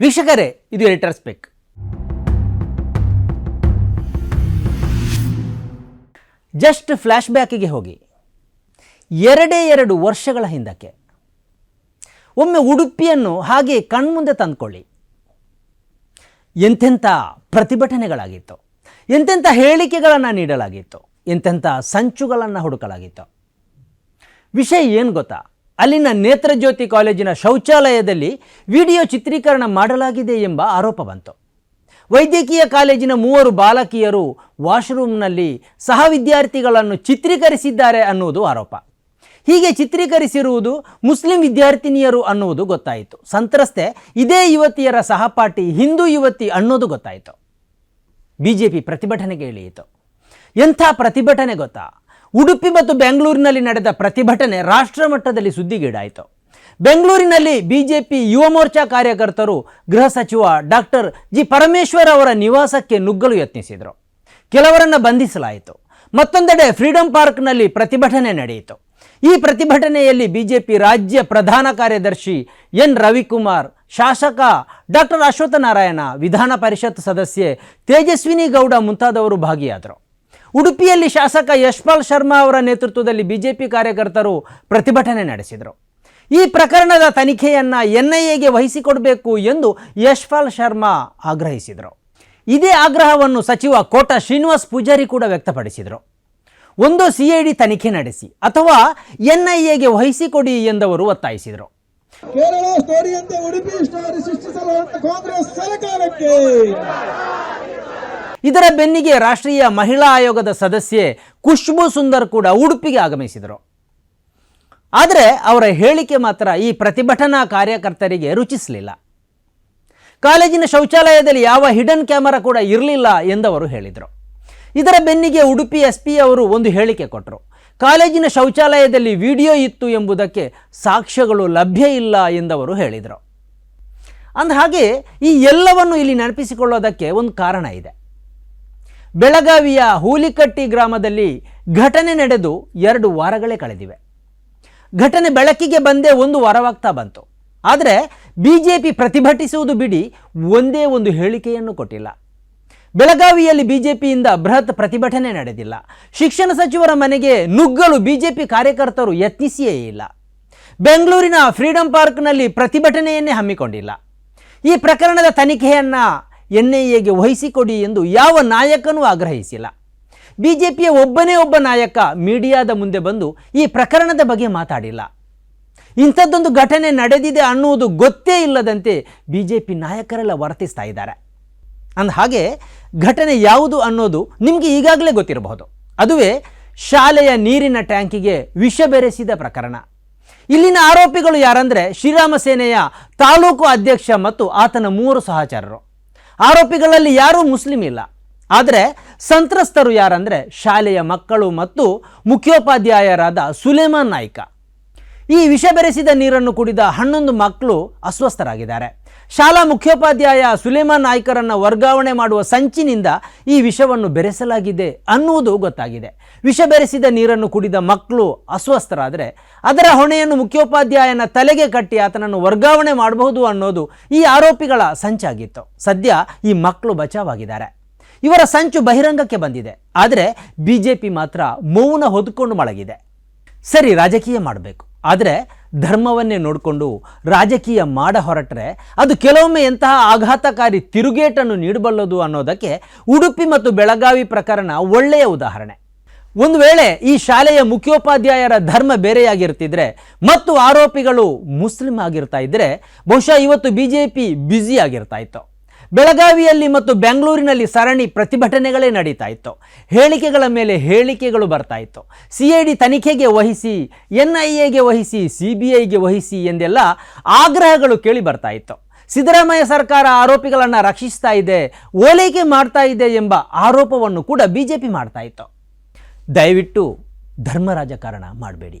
ವೀಕ್ಷಕರೇ, ಇದು editors just flash ಬ್ಯಾಕಿಗೆ ಹೋಗಿ. ಎರಡೇ ಎರಡು ವರ್ಷಗಳ ಹಿಂದಕ್ಕೆ. ಒಮ್ಮೆ ಉಡುಪಿಯನ್ನು ಹಾಗೆ ಕಣ್ಮುಂದೆ ತಂದುಕೊಳ್ಳಿ. ಎಂತೆಂಥ ಪ್ರತಿಭಟನೆಗಳಾಗಿತ್ತು. ಎಂತೆಂಥ ಹೇಳಿಕೆಗಳನ್ನು ನೀಡಲಾಗಿತ್ತು. ಎಂತೆಂಥ ಸಂಚುಗಳನ್ನು ಹುಡುಕಲಾಗಿತ್ತು. ವಿಷಯ ಏನು ಗೊತ್ತಾ? ಅಲ್ಲಿನ ನೇತ್ರಜ್ಯೋತಿ ಕಾಲೇಜಿನ ಶೌಚಾಲಯದಲ್ಲಿ ವಿಡಿಯೋ ಚಿತ್ರೀಕರಣ ಮಾಡಲಾಗಿದೆ ಎಂಬ ಆರೋಪ ಬಂತು. ವೈದ್ಯಕೀಯ ಕಾಲೇಜಿನ ಮೂವರು ಬಾಲಕಿಯರು ವಾಶ್ರೂಮ್ನಲ್ಲಿ ಸಹ ವಿದ್ಯಾರ್ಥಿಗಳನ್ನು ಚಿತ್ರೀಕರಿಸಿದ್ದಾರೆ ಅನ್ನುವುದು ಆರೋಪ. ಹೀಗೆ ಚಿತ್ರೀಕರಿಸಿರುವುದು ಮುಸ್ಲಿಂ ವಿದ್ಯಾರ್ಥಿನಿಯರು ಅನ್ನುವುದು ಗೊತ್ತಾಯಿತು. ಸಂತ್ರಸ್ತೆ ಇದೇ ಯುವತಿಯರ ಸಹಪಾಠಿ ಹಿಂದೂ ಯುವತಿ ಅನ್ನೋದು ಗೊತ್ತಾಯಿತು. ಬಿ ಜೆ ಪಿ ಪ್ರತಿಭಟನೆಗೆ ಇಳಿಯಿತು. ಎಂಥ ಪ್ರತಿಭಟನೆ ಗೊತ್ತಾ? ಉಡುಪಿ ಮತ್ತು ಬೆಂಗಳೂರಿನಲ್ಲಿ ನಡೆದ ಪ್ರತಿಭಟನೆ ರಾಷ್ಟ್ರ ಮಟ್ಟದಲ್ಲಿ ಸುದ್ದಿಗೀಡಾಯಿತು. ಬೆಂಗಳೂರಿನಲ್ಲಿ ಬಿಜೆಪಿ ಯುವ ಮೋರ್ಚಾ ಕಾರ್ಯಕರ್ತರು ಗೃಹ ಸಚಿವ ಡಾಕ್ಟರ್ ಜಿ ಪರಮೇಶ್ವರ್ ಅವರ ನಿವಾಸಕ್ಕೆ ನುಗ್ಗಲು ಯತ್ನಿಸಿದರು. ಕೆಲವರನ್ನು ಬಂಧಿಸಲಾಯಿತು. ಮತ್ತೊಂದೆಡೆ ಫ್ರೀಡಂ ಪಾರ್ಕ್ನಲ್ಲಿ ಪ್ರತಿಭಟನೆ ನಡೆಯಿತು. ಈ ಪ್ರತಿಭಟನೆಯಲ್ಲಿ ಬಿಜೆಪಿ ರಾಜ್ಯ ಪ್ರಧಾನ ಕಾರ್ಯದರ್ಶಿ ಎನ್ ರವಿಕುಮಾರ್, ಶಾಸಕ ಡಾಕ್ಟರ್ ಅಶ್ವತ್ಥನಾರಾಯಣ ವಿಧಾನ ಪರಿಷತ್ ಸದಸ್ಯೆ ತೇಜಸ್ವಿನಿ ಗೌಡ ಮುಂತಾದವರು ಭಾಗಿಯಾದರು. ಉಡುಪಿಯಲ್ಲಿ ಶಾಸಕ ಯಶ್ಪಾಲ್ ಶರ್ಮಾ ಅವರ ನೇತೃತ್ವದಲ್ಲಿ ಬಿಜೆಪಿ ಕಾರ್ಯಕರ್ತರು ಪ್ರತಿಭಟನೆ ನಡೆಸಿದರು. ಈ ಪ್ರಕರಣದ ತನಿಖೆಯನ್ನು ಎನ್ಐಎಗೆ ವಹಿಸಿಕೊಡಬೇಕು ಎಂದು ಯಶ್ಪಾಲ್ ಶರ್ಮಾ ಆಗ್ರಹಿಸಿದರು. ಇದೇ ಆಗ್ರಹವನ್ನು ಸಚಿವ ಕೋಟ ಶ್ರೀನಿವಾಸ್ ಪೂಜಾರಿ ಕೂಡ ವ್ಯಕ್ತಪಡಿಸಿದರು. ಒಂದು ಸಿ ಐ ಡಿ ತನಿಖೆ ನಡೆಸಿ ಅಥವಾ ಎನ್ಐಎಗೆ ವಹಿಸಿಕೊಡಿ ಎಂದವರು ಒತ್ತಾಯಿಸಿದರು. ಕೇರಳ ಸ್ಟೋರಿಯಂತೆ ಉಡುಪಿ ಸ್ಟೋರಿ ಸೃಷ್ಟಿಸಲು ಕಾಂಗ್ರೆಸ್ ಸರ್ಕಾರಕ್ಕೆ ಇದರ ಬೆನ್ನಿಗೆ ರಾಷ್ಟ್ರೀಯ ಮಹಿಳಾ ಆಯೋಗದ ಸದಸ್ಯೆ ಖುಷ್ಬು ಸುಂದರ್ ಕೂಡ ಉಡುಪಿಗೆ ಆಗಮಿಸಿದರು. ಆದರೆ ಅವರ ಹೇಳಿಕೆ ಮಾತ್ರ ಈ ಪ್ರತಿಭಟನಾ ಕಾರ್ಯಕರ್ತರಿಗೆ ರುಚಿಸಲಿಲ್ಲ. ಕಾಲೇಜಿನ ಶೌಚಾಲಯದಲ್ಲಿ ಯಾವ ಹಿಡನ್ ಕ್ಯಾಮರಾ ಕೂಡ ಇರಲಿಲ್ಲ ಎಂದವರು ಹೇಳಿದರು. ಇದರ ಬೆನ್ನಿಗೆ ಉಡುಪಿ ಎಸ್ ಪಿ ಅವರು ಒಂದು ಹೇಳಿಕೆ ಕೊಟ್ಟರು ಕಾಲೇಜಿನ ಶೌಚಾಲಯದಲ್ಲಿ ವಿಡಿಯೋ ಇತ್ತು ಎಂಬುದಕ್ಕೆ ಸಾಕ್ಷ್ಯಗಳು ಲಭ್ಯ ಇಲ್ಲ ಎಂದವರು ಹೇಳಿದರು. ಅಂದ ಹಾಗೆ ಈ ಎಲ್ಲವನ್ನು ಇಲ್ಲಿ ನೆನಪಿಸಿಕೊಳ್ಳೋದಕ್ಕೆ ಒಂದು ಕಾರಣ ಇದೆ. ಬೆಳಗಾವಿಯ ಹೂಲಿಕಟ್ಟಿ ಗ್ರಾಮದಲ್ಲಿ ಘಟನೆ ನಡೆದು ಎರಡು ವಾರಗಳೇ ಕಳೆದಿವೆ. ಘಟನೆ ಬೆಳಕಿಗೆ ಬಂದೇ ಒಂದು ವಾರವಾಗ್ತಾ ಬಂತು. ಆದರೆ ಬಿ ಜೆ ಪಿ ಪ್ರತಿಭಟಿಸುವುದು ಬಿಡಿ ಒಂದೇ ಒಂದು ಹೇಳಿಕೆಯನ್ನು ಕೊಟ್ಟಿಲ್ಲ. ಬೆಳಗಾವಿಯಲ್ಲಿ ಬಿಜೆಪಿಯಿಂದ ಬೃಹತ್ ಪ್ರತಿಭಟನೆ ನಡೆದಿಲ್ಲ. ಶಿಕ್ಷಣ ಸಚಿವರ ಮನೆಗೆ ನುಗ್ಗಲು ಬಿಜೆಪಿ ಕಾರ್ಯಕರ್ತರು ಯತ್ನಿಸಿಯೇ ಇಲ್ಲ. ಬೆಂಗಳೂರಿನ ಫ್ರೀಡಂ ಪಾರ್ಕ್ನಲ್ಲಿ ಪ್ರತಿಭಟನೆಯನ್ನೇ ಹಮ್ಮಿಕೊಂಡಿಲ್ಲ. ಈ ಪ್ರಕರಣದ ತನಿಖೆಯನ್ನು ಎನ್ ಐ ಎಗೆ ವಹಿಸಿಕೊಡಿ ಎಂದು ಯಾವ ನಾಯಕನೂ ಆಗ್ರಹಿಸಿಲ್ಲ. ಬಿ ಜೆ ಪಿಯ ಒಬ್ಬನೇ ಒಬ್ಬ ನಾಯಕ ಮೀಡಿಯಾದ ಮುಂದೆ ಬಂದು ಈ ಪ್ರಕರಣದ ಬಗ್ಗೆ ಮಾತಾಡಿಲ್ಲ. ಇಂಥದ್ದೊಂದು ಘಟನೆ ನಡೆದಿದೆ ಅನ್ನುವುದು ಗೊತ್ತೇ ಇಲ್ಲದಂತೆ ಬಿ ಜೆ ಪಿ ನಾಯಕರೆಲ್ಲ ವರ್ತಿಸ್ತಾ ಇದ್ದಾರೆ. ಅಂದ ಹಾಗೆ ಘಟನೆ ಯಾವುದು ಅನ್ನೋದು ನಿಮಗೆ ಈಗಾಗಲೇ ಗೊತ್ತಿರಬಹುದು. ಅದುವೇ ಶಾಲೆಯ ನೀರಿನ ಟ್ಯಾಂಕಿಗೆ ವಿಷ ಬೆರೆಸಿದ ಪ್ರಕರಣ. ಇಲ್ಲಿನ ಆರೋಪಿಗಳು ಯಾರಂದರೆ ಶ್ರೀರಾಮ ಸೇನೆಯ ತಾಲೂಕು ಅಧ್ಯಕ್ಷ ಮತ್ತು ಆತನ ಮೂವರು ಸಹಚರರು. ಆರೋಪಿಗಳಲ್ಲಿ ಯಾರೂ ಮುಸ್ಲಿಂ ಇಲ್ಲ. ಆದರೆ ಸಂತ್ರಸ್ತರು ಯಾರಂದರೆ ಶಾಲೆಯ ಮಕ್ಕಳು ಮತ್ತು ಮುಖ್ಯೋಪಾಧ್ಯಾಯರಾದ ಸುಲೇಮಾನ್ ನಾಯ್ಕ. ಈ ವಿಷ ಬೆರೆಸಿದ ನೀರನ್ನು ಕುಡಿದ ಹನ್ನೊಂದು ಮಕ್ಕಳು ಅಸ್ವಸ್ಥರಾಗಿದ್ದಾರೆ. ಶಾಲಾ ಮುಖ್ಯೋಪಾಧ್ಯಾಯ ಸುಲೇಮಾನ್ ನಾಯ್ಕರನ್ನು ವರ್ಗಾವಣೆ ಮಾಡುವ ಸಂಚಿನಿಂದ ಈ ವಿಷವನ್ನು ಬೆರೆಸಲಾಗಿದೆ ಅನ್ನುವುದು ಗೊತ್ತಾಗಿದೆ. ವಿಷ ಬೆರೆಸಿದ ನೀರನ್ನು ಕುಡಿದ ಮಕ್ಕಳು ಅಸ್ವಸ್ಥರಾದರೆ ಅದರ ಹೊಣೆಯನ್ನು ಮುಖ್ಯೋಪಾಧ್ಯಾಯನ ತಲೆಗೆ ಕಟ್ಟಿ ಆತನನ್ನು ವರ್ಗಾವಣೆ ಮಾಡಬಹುದು ಅನ್ನೋದು ಈ ಆರೋಪಿಗಳ ಸಂಚಾಗಿತ್ತು. ಸದ್ಯ ಈ ಮಕ್ಕಳು ಬಚಾವಾಗಿದ್ದಾರೆ. ಇವರ ಸಂಚು ಬಹಿರಂಗಕ್ಕೆ ಬಂದಿದೆ. ಆದರೆ ಬಿ ಜೆ ಪಿ ಮಾತ್ರ ಮೌನ ಹೊದ್ಕೊಂಡು ಮಳಗಿದೆ ಸರಿ, ರಾಜಕೀಯ ಮಾಡಬೇಕು. ಆದರೆ ಧರ್ಮವನ್ನೇ ನೋಡಿಕೊಂಡು ರಾಜಕೀಯ ಮಾಡ ಹೊರಟರೆ ಅದು ಕೆಲವೊಮ್ಮೆ ಎಂತಹ ಆಘಾತಕಾರಿ ತಿರುಗೇಟನ್ನು ನೀಡಬಲ್ಲದು ಅನ್ನೋದಕ್ಕೆ ಉಡುಪಿ ಮತ್ತು ಬೆಳಗಾವಿ ಪ್ರಕರಣ ಒಳ್ಳೆಯ ಉದಾಹರಣೆ. ಒಂದು ವೇಳೆ ಈ ಶಾಲೆಯ ಮುಖ್ಯೋಪಾಧ್ಯಾಯರ ಧರ್ಮ ಬೇರೆಯಾಗಿರ್ತಿದ್ರೆ, ಮತ್ತು ಆರೋಪಿಗಳು ಮುಸ್ಲಿಂ ಆಗಿರ್ತಾ ಇದ್ರೆ, ಬಹುಶಃ ಇವತ್ತು ಬಿ ಜೆ ಪಿ ಬ್ಯುಸಿ ಆಗಿರ್ತಾ ಇತ್ತು. ಬೆಳಗಾವಿಯಲ್ಲಿ ಮತ್ತು ಬೆಂಗಳೂರಿನಲ್ಲಿ ಸರಣಿ ಪ್ರತಿಭಟನೆಗಳೇ ನಡೀತಾ ಇತ್ತು. ಹೇಳಿಕೆಗಳ ಮೇಲೆ ಹೇಳಿಕೆಗಳು ಬರ್ತಾ ಇತ್ತು. ಸಿ ಐ ಡಿ ತನಿಖೆಗೆ ವಹಿಸಿ ಎನ್ ಐ ಎಗೆ ವಹಿಸಿ ಸಿ ಬಿ ಐಗೆ ವಹಿಸಿ ಎಂದೆಲ್ಲ ಆಗ್ರಹಗಳು ಕೇಳಿ ಬರ್ತಾ ಇತ್ತು. ಸಿದ್ದರಾಮಯ್ಯ ಸರ್ಕಾರ ಆರೋಪಿಗಳನ್ನು ರಕ್ಷಿಸ್ತಾ ಇದೆ, ಓಲೈಕೆ ಮಾಡ್ತಾ ಇದೆ ಎಂಬ ಆರೋಪವನ್ನು ಕೂಡ ಬಿ ಜೆ ಪಿ ಮಾಡ್ತಾ ಇತ್ತು. ದಯವಿಟ್ಟು ಧರ್ಮ ರಾಜಕಾರಣ ಮಾಡಬೇಡಿ.